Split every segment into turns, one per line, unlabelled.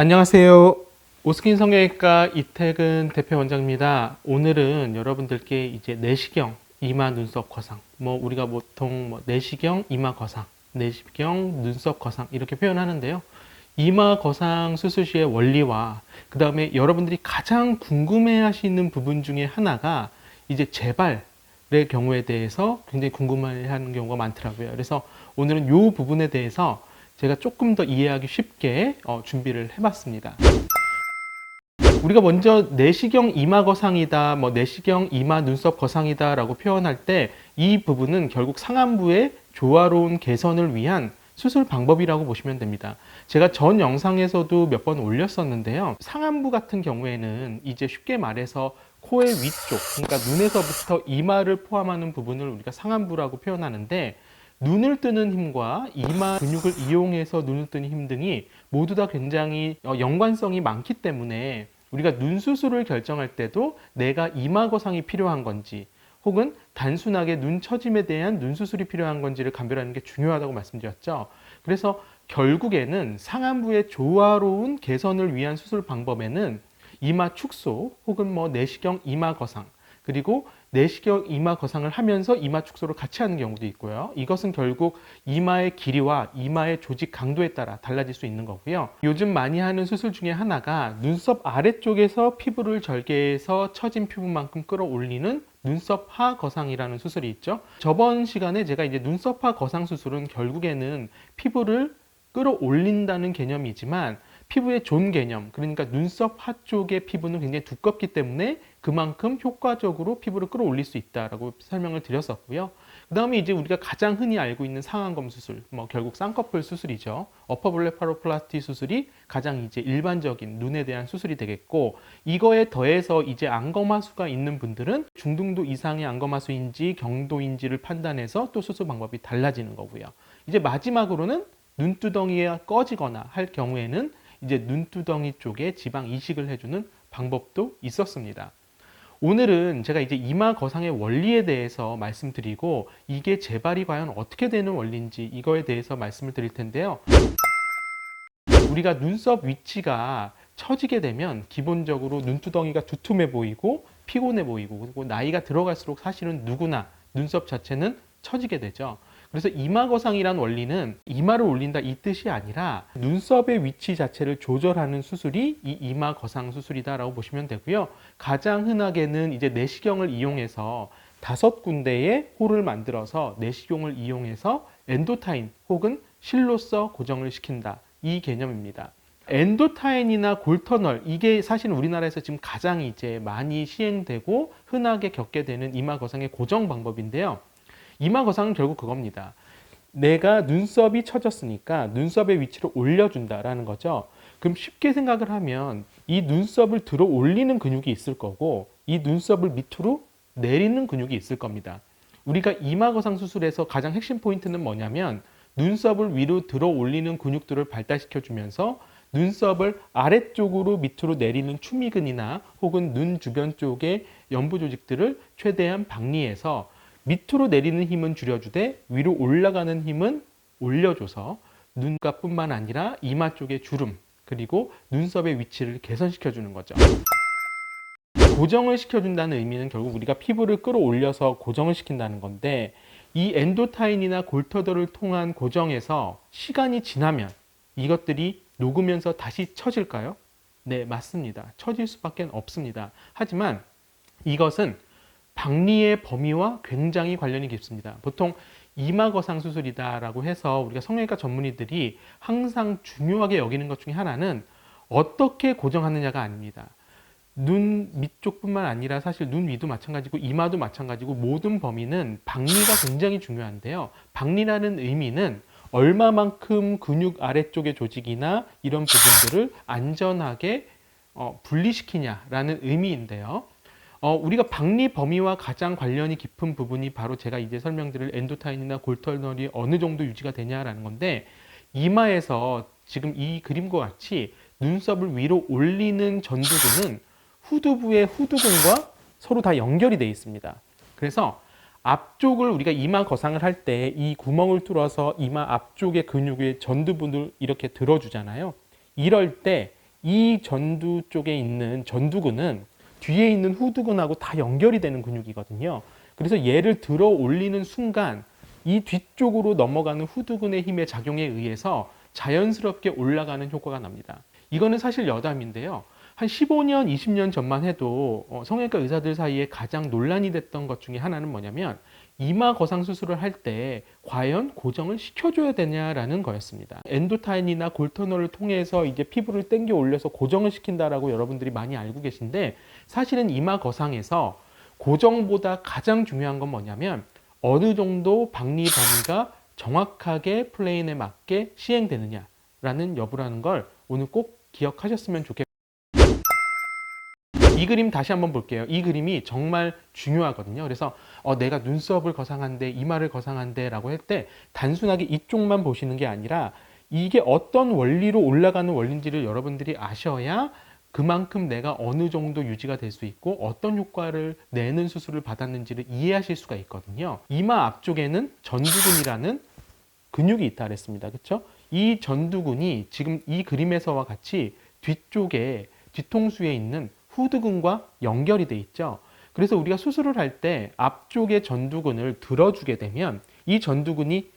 안녕하세요. 오스킨 성형외과 이태근 대표 원장입니다. 오늘은 여러분들께 이제 내시경 이마 눈썹 거상, 뭐 우리가 보통 뭐 내시경 이마 거상, 내시경 눈썹 거상 이렇게 표현하는데요. 이마 거상 수술 시의 원리와 그 다음에 여러분들이 가장 궁금해하시는 부분 중에 하나가 이제 재발 의 경우에 대해서 굉장히 궁금해하는 경우가 많더라고요. 그래서 오늘은 이 부분에 대해서 제가 조금 더 이해하기 쉽게 어, 준비를 해봤습니다. 우리가 먼저 내시경 이마 거상이다, 뭐 내시경 이마 눈썹 거상이다 라고 표현할 때 이 부분은 결국 상안부의 조화로운 개선을 위한 수술 방법이라고 보시면 됩니다. 제가 전 영상에서도 몇 번 올렸었는데요. 상안부 같은 경우에는 이제 쉽게 말해서 코의 위쪽, 그러니까 눈에서부터 이마를 포함하는 부분을 우리가 상안부라고 표현하는데 눈을 뜨는 힘과 이마 근육을 이용해서 눈을 뜨는 힘 등이 모두 다 굉장히 어, 연관성이 많기 때문에 우리가 눈 수술을 결정할 때도 내가 이마 거상이 필요한 건지 혹은 단순하게 눈 처짐에 대한 눈 수술이 필요한 건지를 감별하는 게 중요하다고 말씀드렸죠. 그래서 결국에는 상안부의 조화로운 개선을 위한 수술 방법에는 이마 축소 혹은 뭐 내시경 이마 거상 그리고 내시경 이마 거상을 하면서 이마 축소를 같이 하는 경우도 있고요. 이것은 결국 이마의 길이와 이마의 조직 강도에 따라 달라질 수 있는 거고요. 요즘 많이 하는 수술 중에 하나가 눈썹 아래쪽에서 피부를 절개해서 처진 피부만큼 끌어올리는 눈썹 하 거상이라는 수술이 있죠. 저번 시간에 제가 이제 눈썹 하 거상 수술은 결국에는 피부를 끌어올린다는 개념이지만 피부의 존 개념, 그러니까 눈썹 하 쪽의 피부는 굉장히 두껍기 때문에 그만큼 효과적으로 피부를 끌어올릴 수 있다라고 설명을 드렸었고요. 그 다음에 이제 우리가 가장 흔히 알고 있는 상안검 수술, 뭐 결국 쌍꺼풀 수술이죠. 어퍼블레파로플라스티 수술이 가장 이제 일반적인 눈에 대한 수술이 되겠고, 이거에 더해서 이제 안검하수가 있는 분들은 중등도 이상의 안검하수인지 경도인지를 판단해서 또 수술 방법이 달라지는 거고요. 이제 마지막으로는 눈두덩이가 꺼지거나 할 경우에는 이제 눈두덩이 쪽에 지방 이식을 해주는 방법도 있었습니다. 오늘은 제가 이제 이마 거상의 원리에 대해서 말씀드리고 이게 재발이 과연 어떻게 되는 원리인지 이거에 대해서 말씀을 드릴 텐데요. 우리가 눈썹 위치가 처지게 되면 기본적으로 눈두덩이가 두툼해 보이고 피곤해 보이고 그리고 나이가 들어갈수록 사실은 누구나 눈썹 자체는 처지게 되죠. 그래서 이마 거상이란 원리는 이마를 올린다 이 뜻이 아니라 눈썹의 위치 자체를 조절하는 수술이 이 이마 거상 수술이다라고 보시면 되고요. 가장 흔하게는 이제 내시경을 이용해서 다섯 군데의 홀을 만들어서 내시경을 이용해서 엔도타인 혹은 실로서 고정을 시킨다. 이 개념입니다. 엔도타인이나 골터널 이게 사실 우리나라에서 지금 가장 이제 많이 시행되고 흔하게 겪게 되는 이마 거상의 고정 방법인데요. 이마 거상은 결국 그겁니다. 내가 눈썹이 처졌으니까 눈썹의 위치를 올려준다라는 거죠. 그럼 쉽게 생각을 하면 이 눈썹을 들어 올리는 근육이 있을 거고 이 눈썹을 밑으로 내리는 근육이 있을 겁니다. 우리가 이마 거상 수술에서 가장 핵심 포인트는 뭐냐면 눈썹을 위로 들어 올리는 근육들을 발달시켜 주면서 눈썹을 아래쪽으로 밑으로 내리는 추미근이나 혹은 눈 주변 쪽의 연부 조직들을 최대한 박리해서 밑으로 내리는 힘은 줄여주되 위로 올라가는 힘은 올려줘서 눈가뿐만 아니라 이마 쪽의 주름 그리고 눈썹의 위치를 개선시켜 주는 거죠. 고정을 시켜준다는 의미는 결국 우리가 피부를 끌어올려서 고정을 시킨다는 건데 이 엔도타인이나 골터더를 통한 고정에서 시간이 지나면 이것들이 녹으면서 다시 처질까요? 네, 맞습니다. 처질 수밖에 없습니다. 하지만 이것은 박리의 범위와 굉장히 관련이 깊습니다. 보통 이마 거상 수술이다라고 해서 우리가 성형외과 전문의들이 항상 중요하게 여기는 것 중에 하나는 어떻게 고정하느냐가 아닙니다. 눈 밑쪽뿐만 아니라 사실 눈 위도 마찬가지고 이마도 마찬가지고 모든 범위는 박리가 굉장히 중요한데요. 박리라는 의미는 얼마만큼 근육 아래쪽의 조직이나 이런 부분들을 안전하게 어, 분리시키냐라는 의미인데요. 어, 우리가 박리 범위와 가장 관련이 깊은 부분이 바로 제가 이제 설명드릴 엔도타인이나 골터널이 어느 정도 유지가 되냐라는 건데 이마에서 지금 이 그림과 같이 눈썹을 위로 올리는 전두근은 후두부의 후두근과 서로 다 연결이 되어 있습니다. 그래서 앞쪽을 우리가 이마 거상을 할 때 이 구멍을 뚫어서 이마 앞쪽의 근육의 전두근을 이렇게 들어주잖아요. 이럴 때 이 전두 쪽에 있는 전두근은 뒤에 있는 후두근하고 다 연결이 되는 근육이거든요. 그래서 얘를 들어 올리는 순간 이 뒤쪽으로 넘어가는 후두근의 힘의 작용에 의해서 자연스럽게 올라가는 효과가 납니다. 이거는 사실 여담인데요. 한 15년, 20년 전만 해도 어, 성형외과 의사들 사이에 가장 논란이 됐던 것 중에 하나는 뭐냐면 이마 거상 수술을 할 때 과연 고정을 시켜줘야 되냐라는 거였습니다. 엔도타인이나 골터널을 통해서 이제 피부를 당겨 올려서 고정을 시킨다라고 여러분들이 많이 알고 계신데 사실은 이마 거상에서 고정보다 가장 중요한 건 뭐냐면 어느 정도 박리 범위가 정확하게 플레인에 맞게 시행되느냐라는 여부라는 걸 오늘 꼭 기억하셨으면 좋겠습니다. 이 그림 다시 한번 볼게요. 이 그림이 정말 중요하거든요. 그래서 어, 내가 눈썹을 거상한데 이마를 거상한데라고 할 때 단순하게 이쪽만 보시는 게 아니라 이게 어떤 원리로 올라가는 원리인지를 여러분들이 아셔야 그만큼 내가 어느 정도 유지가 될 수 있고 어떤 효과를 내는 수술을 받았는지를 이해하실 수가 있거든요. 이마 앞쪽에는 전두근이라는 근육이 있다 그랬습니다. 그렇죠? 이 전두근이 지금 이 그림에서와 같이 뒤쪽에 뒤통수에 있는 후두근과 연결이 돼 있죠. 그래서 우리가 수술을 할 때 앞쪽의 전두근을 들어주게 되면 이 전두근이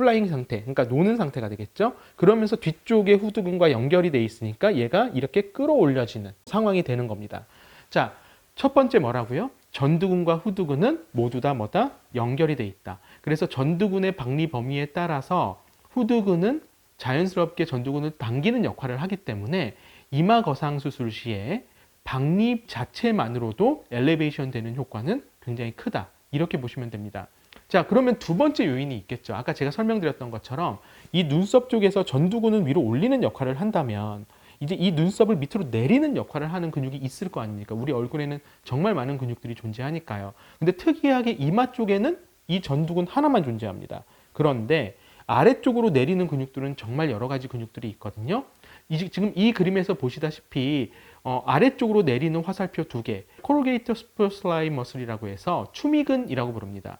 플라잉 상태, 그러니까 노는 상태가 되겠죠. 그러면서 뒤쪽의 후두근과 연결이 돼 있으니까 얘가 이렇게 끌어올려지는 상황이 되는 겁니다. 자, 첫 번째 뭐라고요? 전두근과 후두근은 모두 다 뭐다? 연결이 돼 있다. 그래서 전두근의 박리 범위에 따라서 후두근은 자연스럽게 전두근을 당기는 역할을 하기 때문에 이마 거상 수술 시에 박리 자체만으로도 엘리베이션 되는 효과는 굉장히 크다. 이렇게 보시면 됩니다. 자, 그러면 두 번째 요인이 있겠죠. 아까 제가 설명드렸던 것처럼 이 눈썹 쪽에서 전두근을 위로 올리는 역할을 한다면 이제 이 눈썹을 밑으로 내리는 역할을 하는 근육이 있을 거 아닙니까? 우리 얼굴에는 정말 많은 근육들이 존재하니까요. 근데 특이하게 이마 쪽에는 이 전두근 하나만 존재합니다. 그런데 아래쪽으로 내리는 근육들은 정말 여러 가지 근육들이 있거든요. 이- 지금 이 그림에서 보시다시피 어, 아래쪽으로 내리는 화살표 두 개, 코로게이터 스포슬라이 머슬이라고 해서 추미근이라고 부릅니다.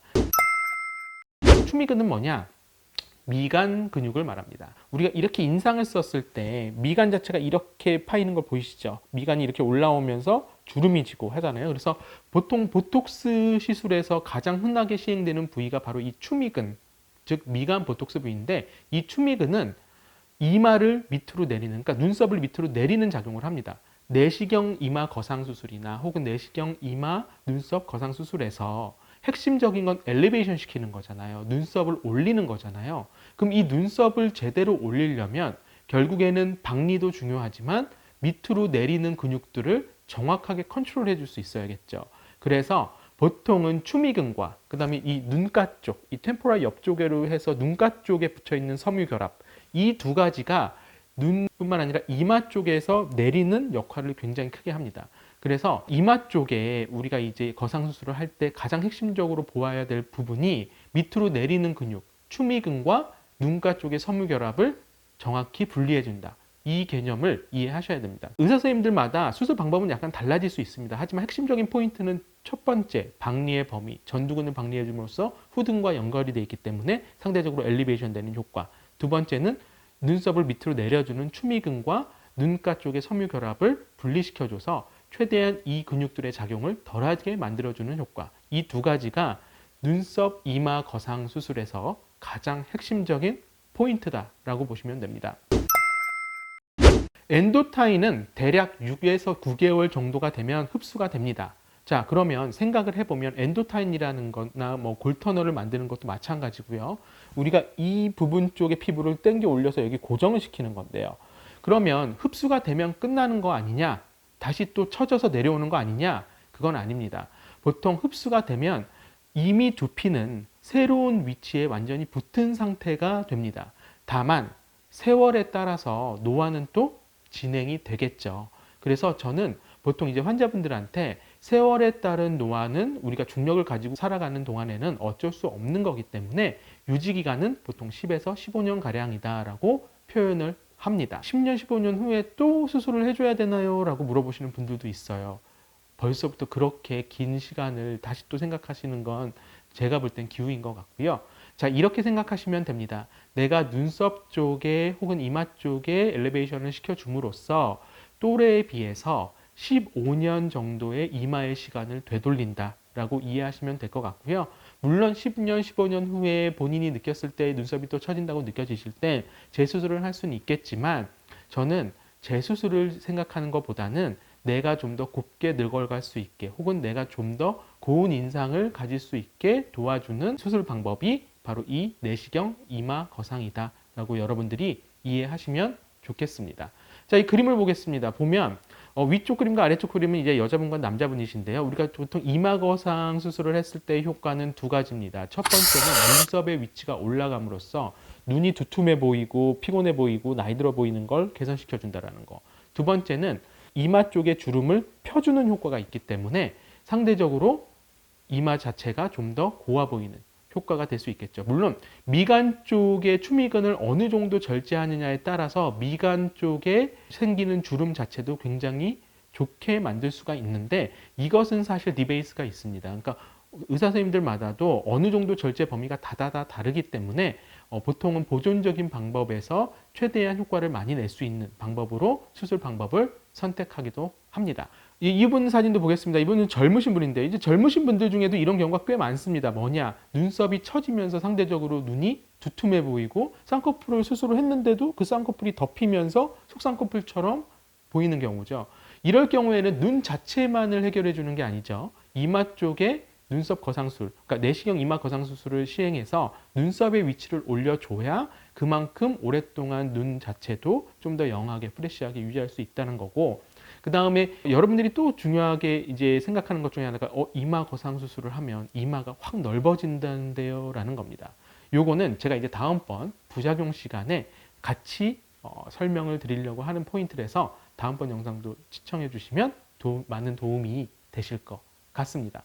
추미근은 뭐냐? 미간 근육을 말합니다. 우리가 이렇게 인상을 썼을 때 미간 자체가 이렇게 파이는 걸 보이시죠? 미간이 이렇게 올라오면서 주름이 지고 하잖아요. 그래서 보통 보톡스 시술에서 가장 흔하게 시행되는 부위가 바로 이 추미근, 즉 미간 보톡스 부위인데 이 추미근은 이마를 밑으로 내리는, 그러니까 눈썹을 밑으로 내리는 작용을 합니다. 내시경 이마 거상 수술이나 혹은 내시경 이마 눈썹 거상 수술에서 핵심적인 건 엘리베이션 시키는 거잖아요. 눈썹을 올리는 거잖아요. 그럼 이 눈썹을 제대로 올리려면 결국에는 박리도 중요하지만 밑으로 내리는 근육들을 정확하게 컨트롤해 줄 수 있어야겠죠. 그래서 보통은 추미근과 그다음에 이 눈가 쪽, 이 템포라 옆쪽으로 해서 눈가 쪽에 붙어 있는 섬유결합 이 두 가지가 눈뿐만 아니라 이마 쪽에서 내리는 역할을 굉장히 크게 합니다. 그래서 이마 쪽에 우리가 이제 거상 수술을 할 때 가장 핵심적으로 보아야 될 부분이 밑으로 내리는 근육, 추미근과 눈가 쪽의 섬유결합을 정확히 분리해 준다. 이 개념을 이해하셔야 됩니다. 의사 선생님들마다 수술 방법은 약간 달라질 수 있습니다. 하지만 핵심적인 포인트는 첫 번째, 박리의 범위, 전두근을 박리해 줌으로써 후등과 연결이 되어 있기 때문에 상대적으로 엘리베이션 되는 효과. 두 번째는 눈썹을 밑으로 내려주는 추미근과 눈가 쪽의 섬유 결합을 분리시켜줘서 최대한 이 근육들의 작용을 덜하게 만들어주는 효과. 이 두 가지가 눈썹 이마 거상 수술에서 가장 핵심적인 포인트다라고 보시면 됩니다. 엔도타인은 대략 6에서 9개월 정도가 되면 흡수가 됩니다. 자, 그러면 생각을 해보면 엔도타인이라는 거나 뭐 골터널을 만드는 것도 마찬가지고요. 우리가 이 부분 쪽의 피부를 당겨 올려서 여기 고정을 시키는 건데요. 그러면 흡수가 되면 끝나는 거 아니냐? 다시 또 쳐져서 내려오는 거 아니냐? 그건 아닙니다. 보통 흡수가 되면 이미 두피는 새로운 위치에 완전히 붙은 상태가 됩니다. 다만 세월에 따라서 노화는 또 진행이 되겠죠. 그래서 저는 보통 이제 환자분들한테 세월에 따른 노화는 우리가 중력을 가지고 살아가는 동안에는 어쩔 수 없는 거기 때문에 유지 기간은 보통 10에서 15년 가량이다라고 표현을 합니다. 10년, 15년 후에 또 수술을 해줘야 되나요? 라고 물어보시는 분들도 있어요. 벌써부터 그렇게 긴 시간을 다시 또 생각하시는 건 제가 볼 땐 기우인 것 같고요. 자, 이렇게 생각하시면 됩니다. 내가 눈썹 쪽에 혹은 이마 쪽에 엘리베이션을 시켜줌으로써 또래에 비해서 15년 정도의 이마의 시간을 되돌린다라고 이해하시면 될 것 같고요. 물론 10년, 15년 후에 본인이 느꼈을 때 눈썹이 또 처진다고 느껴지실 때 재수술을 할 수는 있겠지만 저는 재수술을 생각하는 것보다는 내가 좀 더 곱게 늙어갈 수 있게 혹은 내가 좀 더 고운 인상을 가질 수 있게 도와주는 수술 방법이 바로 이 내시경 이마 거상이다 라고 여러분들이 이해하시면 좋겠습니다. 자, 이 그림을 보겠습니다. 보면 어, 위쪽 그림과 아래쪽 그림은 이제 여자분과 남자분이신데요. 우리가 보통 이마 거상 수술을 했을 때 효과는 두 가지입니다. 첫 번째는 눈썹의 위치가 올라감으로써 눈이 두툼해 보이고 피곤해 보이고 나이 들어 보이는 걸 개선시켜 준다라는 거. 두 번째는 이마 쪽의 주름을 펴주는 효과가 있기 때문에 상대적으로 이마 자체가 좀 더 고와 보이는 효과가 될 수 있겠죠. 물론 미간 쪽의 추미근을 어느 정도 절제하느냐에 따라서 미간 쪽에 생기는 주름 자체도 굉장히 좋게 만들 수가 있는데 이것은 사실 디베이스가 있습니다. 그러니까 의사 선생님들마다도 어느 정도 절제 범위가 다다다 다르기 때문에 어, 보통은 보존적인 방법에서 최대한 효과를 많이 낼 수 있는 방법으로 수술 방법을 선택하기도 합니다. 이, 이분 사진도 보겠습니다. 이분은 젊으신 분인데 이제 젊으신 분들 중에도 이런 경우가 꽤 많습니다. 뭐냐 눈썹이 처지면서 상대적으로 눈이 두툼해 보이고 쌍꺼풀을 수술을 했는데도 그 쌍꺼풀이 덮이면서 속쌍꺼풀처럼 보이는 경우죠. 이럴 경우에는 눈 자체만을 해결해 주는 게 아니죠. 이마 쪽에 눈썹 거상술, 그러니까 내시경 이마 거상수술을 시행해서 눈썹의 위치를 올려줘야 그만큼 오랫동안 눈 자체도 좀 더 영하게 프레시하게 유지할 수 있다는 거고 그 다음에 여러분들이 또 중요하게 이제 생각하는 것 중에 하나가 어, 이마 거상 수술을 하면 이마가 확 넓어진다는데요 라는 겁니다. 요거는 제가 이제 다음번 부작용 시간에 같이 어, 설명을 드리려고 하는 포인트라서 다음번 영상도 시청해 주시면 도, 많은 도움이 되실 것 같습니다.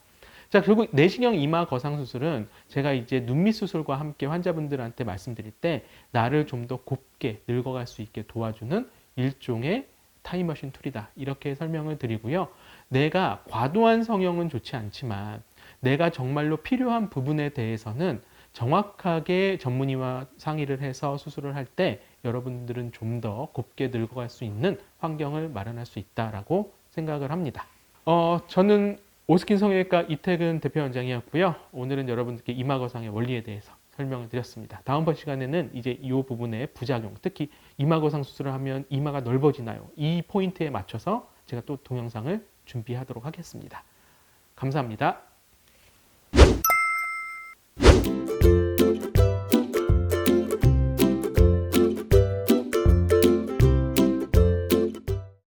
자, 그리고 내시경 이마 거상 수술은 제가 이제 눈밑 수술과 함께 환자분들한테 말씀드릴 때 나를 좀 더 곱게 늙어갈 수 있게 도와주는 일종의 타임머신 툴이다. 이렇게 설명을 드리고요. 내가 과도한 성형은 좋지 않지만 내가 정말로 필요한 부분에 대해서는 정확하게 전문의와 상의를 해서 수술을 할 때 여러분들은 좀 더 곱게 늙어갈 수 있는 환경을 마련할 수 있다라고 생각을 합니다. 어, 저는 오스킨 성형외과 이태근 대표원장이었고요. 오늘은 여러분들께 이마거상의 원리에 대해서 설명을 드렸습니다. 다음번 시간에는 이제 이 부분의 부작용, 특히 이마거상 수술을 하면 이마가 넓어지나요? 이 포인트에 맞춰서 제가 또 동영상을 준비하도록 하겠습니다. 감사합니다.